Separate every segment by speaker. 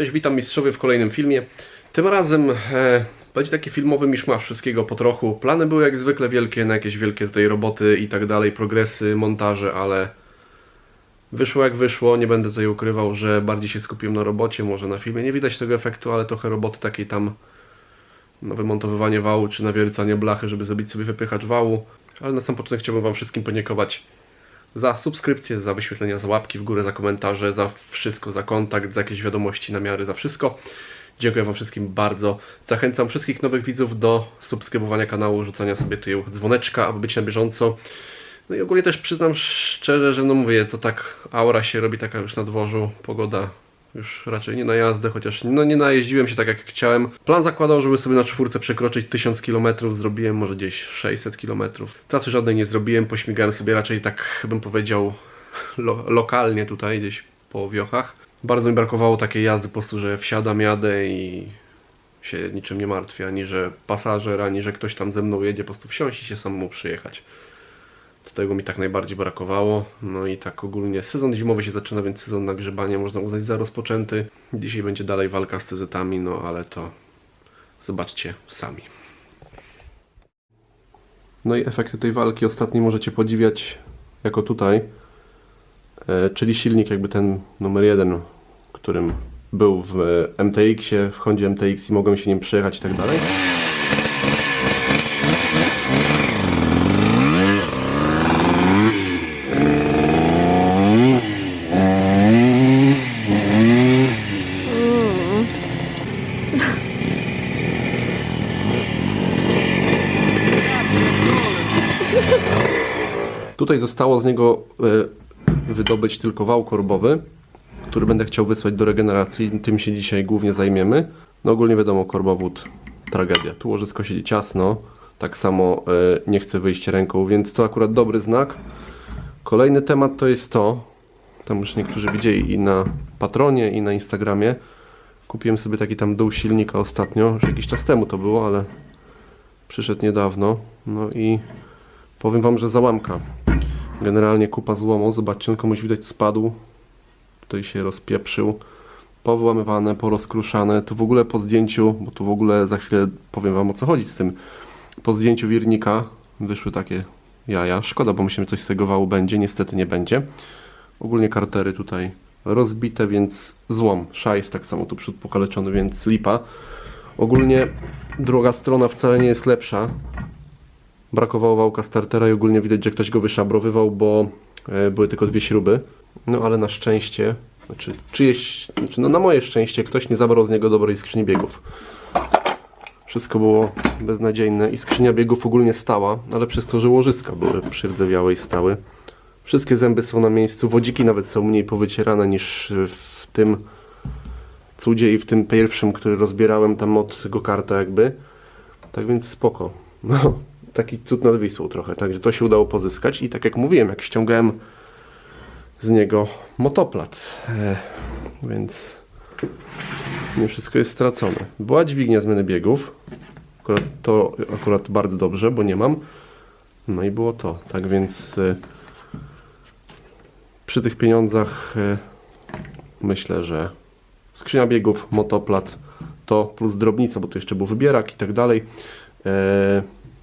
Speaker 1: Cześć, witam mistrzowie w kolejnym filmie. Tym razem e, będzie taki filmowy miszmasz wszystkiego po trochu. Plany były jak zwykle wielkie na jakieś wielkie tutaj roboty i tak dalej, progresy, montaże, ale wyszło jak wyszło. Nie będę tutaj ukrywał, że bardziej się skupiłem na robocie, może na filmie. Nie widać tego efektu, ale trochę roboty takiej tam na wymontowywanie wału czy nawiercanie blachy, żeby zrobić sobie wypychacz wału. Ale na sam początek chciałbym Wam wszystkim podziękować za subskrypcję, za wyświetlenia, za łapki w górę, za komentarze, za wszystko, za kontakt, za jakieś wiadomości, namiary, za wszystko. Dziękuję Wam wszystkim bardzo. Zachęcam wszystkich nowych widzów do subskrybowania kanału, rzucania sobie tu dzwoneczka, aby być na bieżąco. No i ogólnie też przyznam szczerze, że no mówię, to tak aura się robi taka już na dworzu, pogoda już raczej nie na jazdę, chociaż no nie najeździłem się tak jak chciałem. Plan zakładał, żeby sobie na czwórce przekroczyć 1000 km, zrobiłem może gdzieś 600 km. Trasy żadnej nie zrobiłem, pośmigałem sobie raczej tak bym powiedział lo lokalnie tutaj gdzieś po wiochach. Bardzo mi brakowało takiej jazdy po prostu, że wsiadam, jadę i się niczym nie martwię, ani że pasażer, ani że ktoś tam ze mną jedzie, po prostu wsiąść i się samemu przyjechać. Do tego mi tak najbardziej brakowało. No i tak ogólnie sezon zimowy się zaczyna, więc sezon na grzebanie można uznać za rozpoczęty. Dzisiaj będzie dalej walka z cezytami, no ale to zobaczcie sami. No i efekty tej walki ostatniej możecie podziwiać jako tutaj. E, czyli silnik jakby ten numer jeden, którym był w e, MTX-ie, w Hondzie MTX i mogłem się nim przejechać i tak dalej. Tutaj zostało z niego e, wydobyć tylko wał korbowy, który będę chciał wysłać do regeneracji. Tym się dzisiaj głównie zajmiemy. No ogólnie wiadomo, korbowód tragedia. Tu łożysko siedzi ciasno, tak samo e, nie chce wyjść ręką, więc to akurat dobry znak. Kolejny temat to jest to, tam już niektórzy widzieli i na Patronie, i na Instagramie. Kupiłem sobie taki tam dół silnika ostatnio, już jakiś czas temu to było, ale przyszedł niedawno. No i powiem Wam, że załamka. Generalnie kupa złomu, zobaczcie, on komuś widać spadł. Tutaj się rozpieprzył. Powyłamywane, porozkruszane. Tu w ogóle po zdjęciu, bo tu w ogóle za chwilę powiem Wam o co chodzi z tym. Po zdjęciu wirnika wyszły takie jaja. Szkoda, bo myślimy coś z tego wału będzie. Niestety nie będzie. Ogólnie kartery tutaj rozbite, więc złom. Szajs tak samo tu przód pokaleczony, więc lipa. Ogólnie druga strona wcale nie jest lepsza brakowało wałka startera i ogólnie widać, że ktoś go wyszabrowywał, bo e, były tylko dwie śruby. No ale na szczęście, znaczy czyjeś, znaczy no na moje szczęście ktoś nie zabrał z niego dobrej skrzyni biegów. Wszystko było beznadziejne i skrzynia biegów ogólnie stała, ale przez to, że łożyska były przyrzewiałe i stały. Wszystkie zęby są na miejscu, wodziki nawet są mniej powycierane niż w tym cudzie i w tym pierwszym, który rozbierałem tam od go karta jakby. Tak więc spoko. No, taki cud nad Wisłą trochę, także to się udało pozyskać i tak jak mówiłem, jak ściągałem z niego motoplat, e, więc nie wszystko jest stracone. Była dźwignia zmiany biegów, akurat to akurat bardzo dobrze, bo nie mam, no i było to, tak więc e, przy tych pieniądzach e, myślę, że skrzynia biegów, motoplat, to plus drobnica, bo to jeszcze był wybierak i tak dalej.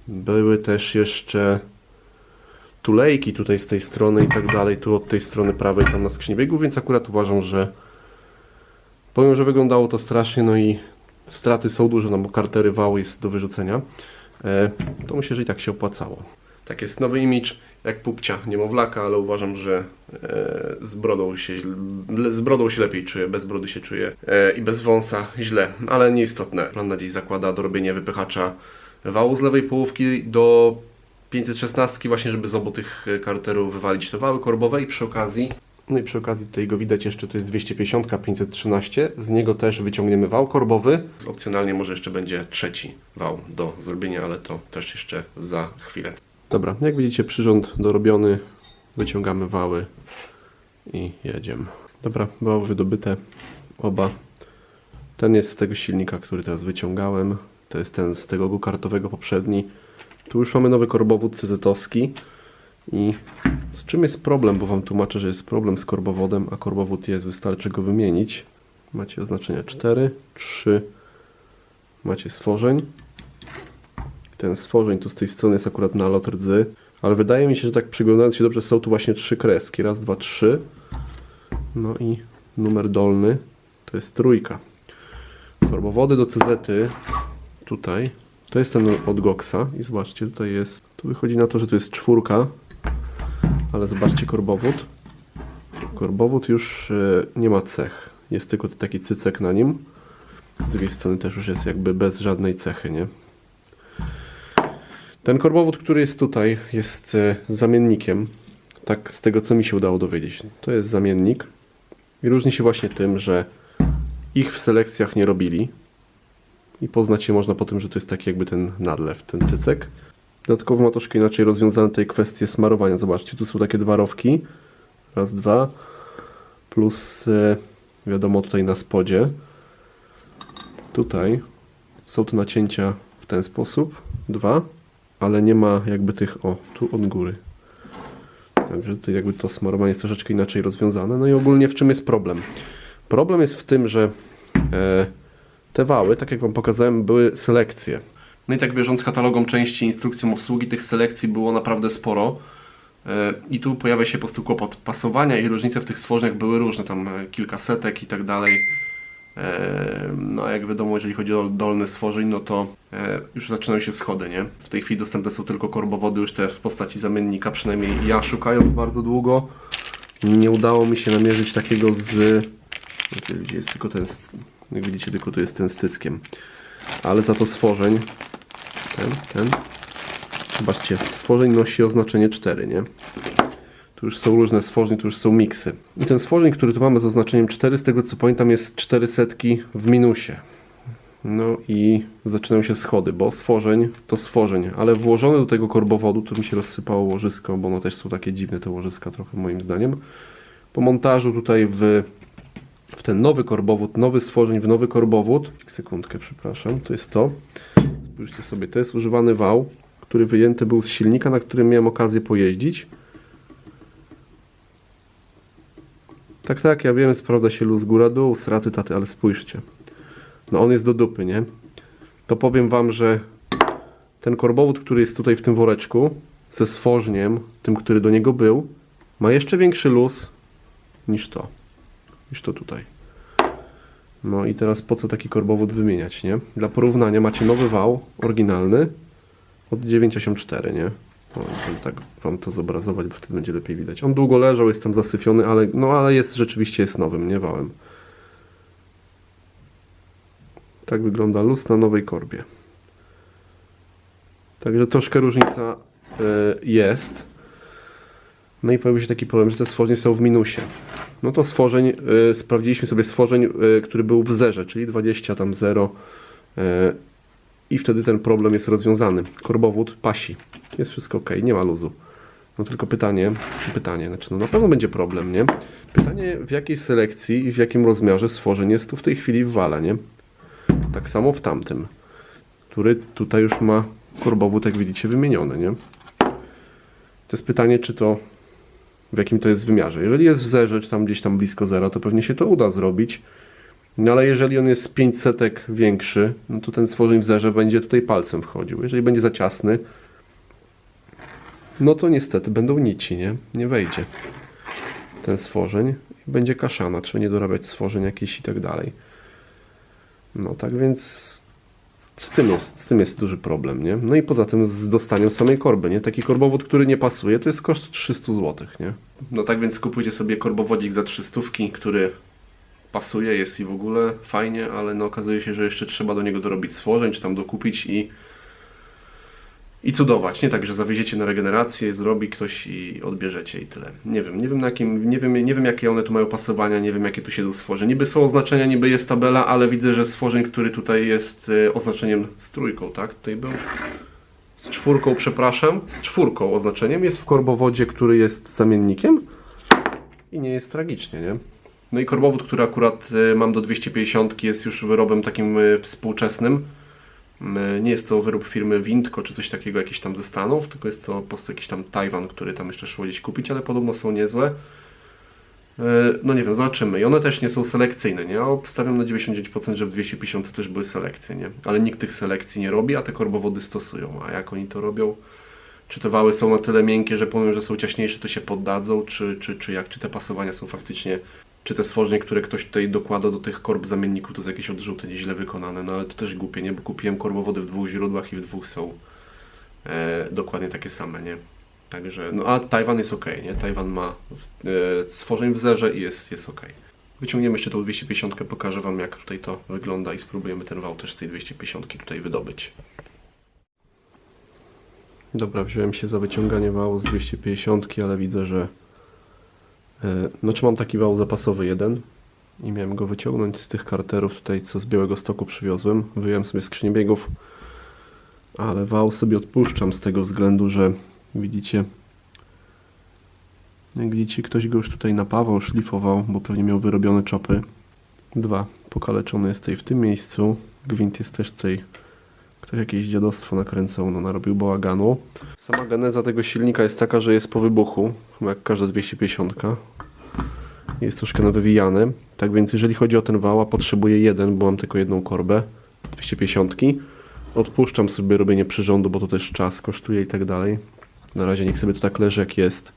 Speaker 1: Były też jeszcze tulejki tutaj z tej strony i tak dalej, tu od tej strony prawej tam na skrzyni biegów, więc akurat uważam, że pomimo, że wyglądało to strasznie, no i straty są duże, no bo kartery wał jest do wyrzucenia, e, to myślę, że i tak się opłacało. Tak jest nowy image, jak pupcia niemowlaka, ale uważam, że e, z, brodą się, z brodą się lepiej czuję, bez brody się czuję e, i bez wąsa źle, ale nieistotne. Plan na dziś zakłada dorobienie wypychacza wału z lewej połówki do 516 właśnie, żeby z obu tych e, karterów wywalić te wały korbowe i przy okazji no i przy okazji tutaj go widać jeszcze, to jest 250, 513. Z niego też wyciągniemy wał korbowy. Opcjonalnie może jeszcze będzie trzeci wał do zrobienia, ale to też jeszcze za chwilę. Dobra, jak widzicie przyrząd dorobiony. Wyciągamy wały i jedziemy. Dobra, wały wydobyte. Oba. Ten jest z tego silnika, który teraz wyciągałem. To jest ten z tego go-kartowego poprzedni. Tu już mamy nowy korbowód cyzetowski. I z czym jest problem, bo Wam tłumaczę, że jest problem z korbowodem, a korbowód jest, wystarczy go wymienić. Macie oznaczenia 4, 3. Macie stworzeń. Ten stworzeń tu z tej strony jest akurat na lot rdzy. Ale wydaje mi się, że tak przyglądając się dobrze, są tu właśnie trzy kreski. Raz, dwa, trzy. No i numer dolny to jest trójka. Korbowody do CZ tutaj to jest ten od Goxa i zobaczcie, tutaj jest, tu wychodzi na to, że tu jest czwórka, ale zobaczcie korbowód. Korbowód już e, nie ma cech, jest tylko taki cycek na nim. Z drugiej strony też już jest jakby bez żadnej cechy, nie? Ten korbowód, który jest tutaj, jest e, zamiennikiem. Tak, z tego co mi się udało dowiedzieć. To jest zamiennik i różni się właśnie tym, że ich w selekcjach nie robili. I poznać je można po tym, że to jest taki jakby ten nadlew, ten cycek. Dodatkowo ma troszkę inaczej rozwiązane tutaj kwestie smarowania. Zobaczcie, tu są takie dwa rowki. Raz, dwa. Plus e, wiadomo tutaj na spodzie. Tutaj są tu nacięcia w ten sposób. Dwa. Ale nie ma jakby tych, o, tu od góry. Także tutaj jakby to smarowanie jest troszeczkę inaczej rozwiązane. No i ogólnie w czym jest problem? Problem jest w tym, że e, te wały, tak jak Wam pokazałem, były selekcje. No i tak bieżąc katalogom części, instrukcją obsługi, tych selekcji było naprawdę sporo. E, I tu pojawia się po prostu kłopot pasowania i różnice w tych stworzeniach były różne, tam e, kilka setek i tak dalej. E, No a jak wiadomo, jeżeli chodzi o dolny stworzeń, no to już zaczynają się schody, nie? W tej chwili dostępne są tylko korbowody już te w postaci zamiennika, przynajmniej ja szukając bardzo długo nie udało mi się namierzyć takiego z... Gdzie jest tylko ten, jak widzicie, tylko tu jest ten z cyckiem. Ale za to stworzeń, ten, ten, zobaczcie, stworzeń nosi oznaczenie 4, nie? Tu już są różne stworzeń, tu już są miksy. I ten stworzeń, który tu mamy z oznaczeniem 4, z tego co pamiętam, jest 400 w minusie. No i zaczynają się schody, bo stworzeń to stworzeń, ale włożone do tego korbowodu, tu mi się rozsypało łożysko, bo one też są takie dziwne te łożyska trochę moim zdaniem. Po montażu tutaj w, w ten nowy korbowód, nowy stworzeń w nowy korbowód, sekundkę przepraszam, to jest to. Spójrzcie sobie, to jest używany wał, który wyjęty był z silnika, na którym miałem okazję pojeździć. Tak, tak, ja wiem, sprawdza się luz góra-dół, straty taty, ale spójrzcie. No on jest do dupy, nie? To powiem Wam, że ten korbowód, który jest tutaj w tym woreczku, ze stworzeniem, tym, który do niego był, ma jeszcze większy luz niż to. Niż to tutaj. No i teraz po co taki korbowód wymieniać, nie? Dla porównania macie nowy wał, oryginalny, od 984, nie? O, tak Wam to zobrazować, bo wtedy będzie lepiej widać. On długo leżał, jest tam zasyfiony, ale, no, ale jest rzeczywiście jest nowym, nie wałem. Tak wygląda luz na nowej korbie. Także troszkę różnica y, jest. No i pojawił się taki problem, że te stworzenia są w minusie. No to stworzeń, y, sprawdziliśmy sobie stworzeń, y, który był w zerze, czyli 20 tam 0 y, i wtedy ten problem jest rozwiązany. Korbowód pasi. Jest wszystko ok, nie ma luzu. No tylko pytanie, pytanie, znaczy no na pewno będzie problem, nie? Pytanie w jakiej selekcji i w jakim rozmiarze stworzeń jest tu w tej chwili w wale, nie? Tak samo w tamtym, który tutaj już ma korbowód, jak widzicie, wymieniony, nie? To jest pytanie, czy to w jakim to jest wymiarze. Jeżeli jest w zerze, czy tam gdzieś tam blisko zera, to pewnie się to uda zrobić. No ale jeżeli on jest 5 setek większy, no to ten stworzeń w zerze będzie tutaj palcem wchodził. Jeżeli będzie za ciasny, no to niestety będą nici, nie? Nie wejdzie ten stworzeń. Będzie kaszana, trzeba nie dorabiać stworzeń jakichś i tak dalej. No tak więc z tym, jest, z tym jest duży problem, nie? No i poza tym z dostaniem samej korby, nie? Taki korbowód, który nie pasuje, to jest koszt 300 zł, nie? No tak więc kupujcie sobie korbowodzik za 300, który pasuje, jest i w ogóle fajnie, ale no okazuje się, że jeszcze trzeba do niego dorobić stworzeń, czy tam dokupić i i cudować, nie tak, że zawieziecie na regenerację, zrobi ktoś i odbierzecie i tyle. Nie wiem, nie wiem na jakim, nie wiem, nie wiem jakie one tu mają pasowania, nie wiem jakie tu się stworzeń. Niby są oznaczenia, niby jest tabela, ale widzę, że stworzeń, który tutaj jest y, oznaczeniem z trójką, tak? Tutaj był z czwórką, przepraszam, z czwórką oznaczeniem, jest w korbowodzie, który jest zamiennikiem i nie jest tragicznie, nie? No i korbowód, który akurat y, mam do 250 jest już wyrobem takim y, współczesnym. Y, Nie jest to wyrób firmy Windco czy coś takiego jakiś tam ze Stanów, tylko jest to po prostu jakiś tam Tajwan, który tam jeszcze szło gdzieś kupić, ale podobno są niezłe. E, No nie wiem, zobaczymy. I one też nie są selekcyjne, nie? Obstawiam na 99%, że w 250 też były selekcje, nie? Ale nikt tych selekcji nie robi, a te korbowody stosują. A jak oni to robią? Czy te wały są na tyle miękkie, że pomimo, że są ciaśniejsze, to się poddadzą? Czy, czy, czy jak? Czy te pasowania są faktycznie... Czy te stworzenie, które ktoś tutaj dokłada do tych korb zamienników, to jest jakieś odrzuty źle wykonane? No ale to też głupie, nie? Bo kupiłem korbowody w dwóch źródłach i w dwóch są e, dokładnie takie same, nie? Także, no a Tajwan jest ok, nie? Tajwan ma e, stworzeń w zerze i jest, jest ok. Wyciągniemy jeszcze tą 250, pokażę Wam jak tutaj to wygląda i spróbujemy ten wał też z tej 250 tutaj wydobyć. Dobra, wziąłem się za wyciąganie wału z 250, ale widzę, że znaczy mam taki wał zapasowy jeden i miałem go wyciągnąć z tych karterów tutaj, co z Białego Stoku przywiozłem. Wyjąłem sobie skrzynię biegów, ale wał sobie odpuszczam z tego względu, że widzicie, jak widzicie, ktoś go już tutaj napawał, szlifował, bo pewnie miał wyrobione czopy. Dwa, pokaleczony jest tutaj w tym miejscu. Gwint jest też tutaj, ktoś jakieś dziadostwo nakręcał, no narobił bałaganu. Sama geneza tego silnika jest taka, że jest po wybuchu, chyba jak każda 250. Jest troszkę nawywijany. Tak więc jeżeli chodzi o ten wał, a potrzebuję jeden, bo mam tylko jedną korbę 250. Odpuszczam sobie robienie przyrządu, bo to też czas kosztuje i tak dalej. Na razie niech sobie to tak leży jak jest.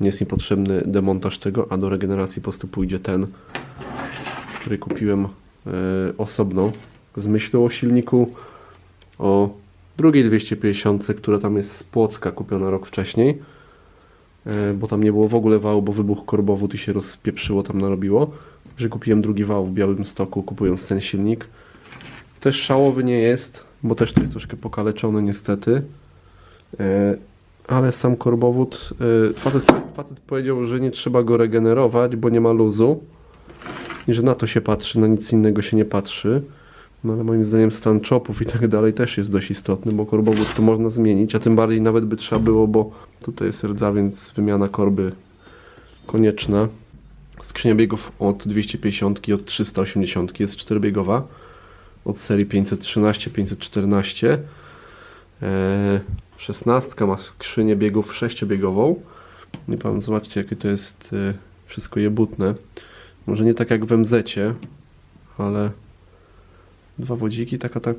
Speaker 1: Nie jest mi potrzebny demontaż tego, a do regeneracji po prostu pójdzie ten, który kupiłem e, osobno z myślą o silniku o drugiej 250, która tam jest z Płocka kupiona rok wcześniej, e, bo tam nie było w ogóle wału, bo wybuch korbowód i się rozpieprzyło, tam narobiło, że kupiłem drugi wał w Białym Stoku, kupując ten silnik. Też szałowy nie jest, bo też to jest troszkę pokaleczony niestety. E, ale sam korbowód, e, facet, facet powiedział, że nie trzeba go regenerować, bo nie ma luzu. I że na to się patrzy, na nic innego się nie patrzy. No ale moim zdaniem stan czopów i tak dalej też jest dość istotny, bo korbowód to można zmienić, a tym bardziej nawet by trzeba było, bo tutaj jest rdza, więc wymiana korby konieczna. Skrzynia biegów od 250 i od 380 jest czterobiegowa od serii 513, 514. Eee, 16 ma skrzynię biegów sześciobiegową. Nie pan zobaczcie jakie to jest e, wszystko jebutne. Może nie tak jak w MZ, ale dwa wodziki, taka tak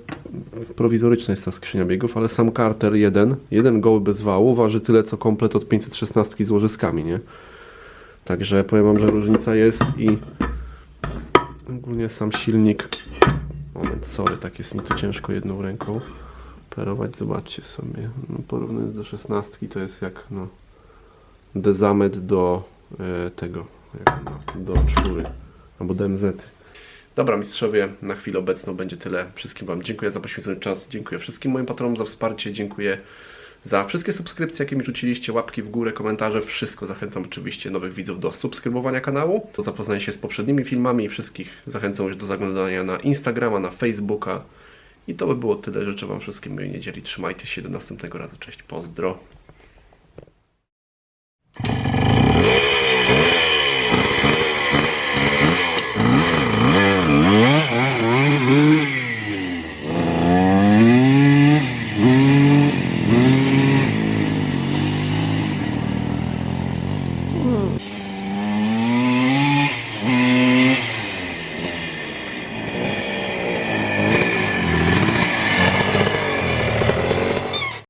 Speaker 1: prowizoryczna jest ta skrzynia biegów, ale sam karter jeden, jeden goły bez wału waży tyle co komplet od 516 z łożyskami, nie? Także powiem wam, że różnica jest i ogólnie sam silnik Moment, sorry, tak jest mi tu ciężko jedną ręką operować. Zobaczcie sobie, no, porównując do szesnastki to jest jak no, dezamet do e, tego, jak, no, do czwóry albo DMZ. Dobra, mistrzowie, na chwilę obecną będzie tyle. Wszystkim Wam dziękuję za poświęcony czas, dziękuję wszystkim moim patronom za wsparcie, dziękuję za wszystkie subskrypcje, jakie mi rzuciliście, łapki w górę, komentarze, wszystko. Zachęcam oczywiście nowych widzów do subskrybowania kanału, do zapoznania się z poprzednimi filmami i wszystkich zachęcam już do zaglądania na Instagrama, na Facebooka. I to by było tyle. Życzę Wam wszystkim miłej niedzieli. Trzymajcie się do następnego razu. Cześć, pozdro.